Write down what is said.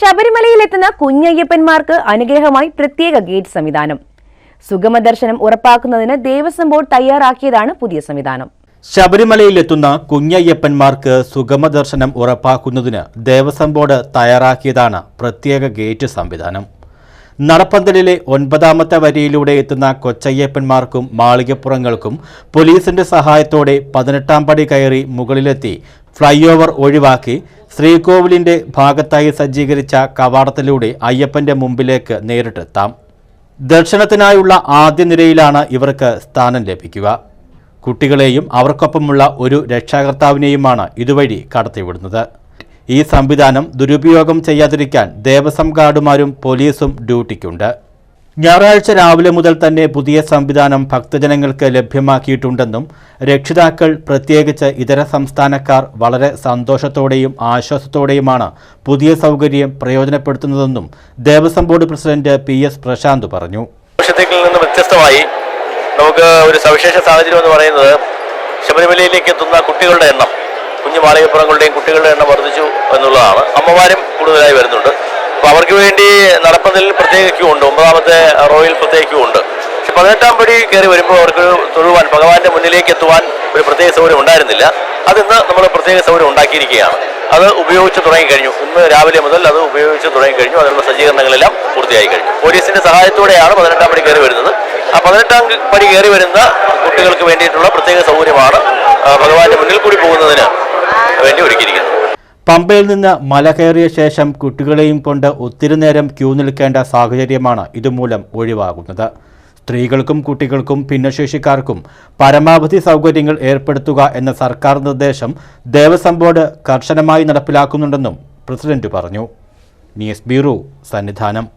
ശബരിമലയിലെത്തുന്ന കുഞ്ഞയ്യപ്പന്മാർക്ക് അനുഗ്രഹമായി പ്രത്യേക ഗേറ്റ് സംവിധാനം. സുഗമ ദർശനം ഉറപ്പാക്കുന്നതിന് ദേവസ്വം ബോർഡ് തയ്യാറാക്കിയതാണ് പുതിയ സംവിധാനം. ശബരിമലയിലെത്തുന്ന കുഞ്ഞയ്യപ്പന്മാർക്ക് സുഗമ ദർശനം ഉറപ്പാക്കുന്നതിന് ദേവസ്വം ബോർഡ് തയ്യാറാക്കിയതാണ് പ്രത്യേക ഗേറ്റ് സംവിധാനം. നടപ്പന്തലിലെ ഒൻപതാമത്തെ വരിയിലൂടെ എത്തുന്ന കൊച്ചയ്യപ്പന്മാർക്കും മാളികപ്പുറങ്ങൾക്കും പോലീസിന്റെ സഹായത്തോടെ പതിനെട്ടാം പടി കയറി മുകളിലെത്തി ഫ്ലൈ ഓവർ ഒഴിവാക്കി ശ്രീകോവിലിന്റെ ഭാഗത്തായി സജ്ജീകരിച്ച കവാടത്തിലൂടെ അയ്യപ്പന്റെ മുമ്പിലേക്ക് നേരിട്ടെത്താം. ദർശനത്തിനായുള്ള ആദ്യ നിരയിലാണ് ഇവർക്ക് സ്ഥാനം ലഭിക്കുക. കുട്ടികളെയും അവർക്കൊപ്പമുള്ള ഒരു രക്ഷാകർത്താവിനെയുമാണ് ഇതുവഴി കടത്തിവിടുന്നത്. ഈ സംവിധാനം ദുരുപയോഗം ചെയ്യാതിരിക്കാൻ ദേവസ്വം ഗാർഡുമാരും പോലീസും ഡ്യൂട്ടിക്കുണ്ട്. ഞായറാഴ്ച രാവിലെ മുതൽ തന്നെ പുതിയ സംവിധാനം ഭക്തജനങ്ങൾക്ക് ലഭ്യമാക്കിയിട്ടുണ്ടെന്നും രക്ഷിതാക്കൾ പ്രത്യേകിച്ച് ഇതര സംസ്ഥാനക്കാർ വളരെ സന്തോഷത്തോടെയും ആശ്വാസത്തോടെയുമാണ് പുതിയ സൗകര്യം പ്രയോജനപ്പെടുത്തുന്നതെന്നും Devaswom board president P S Prasanth പറഞ്ഞു. നിന്ന് വ്യത്യസ്തമായി നമുക്ക് ഒരു സവിശേഷ സാഹചര്യം എന്ന് പറയുന്നത് ശബരിമലയിലേക്ക് എത്തുന്ന കുട്ടികളുടെ എണ്ണം കുഞ്ഞു മാളികപ്പുറങ്ങളുടെയും കുട്ടികളുടെ എണ്ണം വർദ്ധിച്ചു എന്നുള്ളതാണ്. അമ്മമാരും കൂടുതലായി വരുന്നുണ്ട്. അപ്പോൾ അവർക്ക് വേണ്ടി നടപ്പന്തലിൽ പ്രത്യേക ക്യൂ ഉണ്ട് ഒമ്പതാമത്തെ റോയിൽ പ്രത്യേക ക്യൂ ഉണ്ട് പക്ഷെ പതിനെട്ടാം പടി കയറി വരുമ്പോൾ അവർക്ക് തൊഴുവാൻ ഭഗവാന്റെ മുന്നിലേക്ക് എത്തുവാൻ ഒരു പ്രത്യേക സൗകര്യം ഉണ്ടായിരുന്നില്ല. അതിന്ന് നമ്മൾ പ്രത്യേക സൗകര്യം ഉണ്ടാക്കിയിരിക്കുകയാണ്. അത് ഉപയോഗിച്ച് തുടങ്ങിക്കഴിഞ്ഞു ഇന്ന് രാവിലെ മുതൽ അത് ഉപയോഗിച്ച് തുടങ്ങിക്കഴിഞ്ഞു അതിനുള്ള സജ്ജീകരണങ്ങളെല്ലാം പൂർത്തിയായി കഴിഞ്ഞു. പോലീസിന്റെ സഹായത്തോടെയാണ് പതിനെട്ടാം പടി കയറി വരുന്നത്. ആ പതിനെട്ടാം പടി കയറി വരുന്ന കുട്ടികൾക്ക് വേണ്ടിയിട്ടുള്ള പ്രത്യേക സൗകര്യമാണ് ഭഗവാന്റെ മുന്നിൽ കൂടി പോകുന്നതിന് വേണ്ടി ഒരുക്കിയിരിക്കുന്നത്. പമ്പയിൽ നിന്ന് മല കയറിയ ശേഷം കുട്ടികളെയും കൊണ്ട് ഒത്തിരി നേരം ക്യൂ നിൽക്കേണ്ട സാഹചര്യമാണ് ഇതുമൂലം ഒഴിവാകുന്നത്. സ്ത്രീകൾക്കും കുട്ടികൾക്കും ഭിന്നശേഷിക്കാർക്കും പരമാവധി സൗകര്യങ്ങൾ ഏർപ്പെടുത്തുക എന്ന സർക്കാർ നിർദ്ദേശം ദേവസ്വം ബോർഡ് കർശനമായി നടപ്പിലാക്കുന്നുണ്ടെന്നും പ്രസിഡന്റ് പറഞ്ഞു. News bureau Sannidhanam.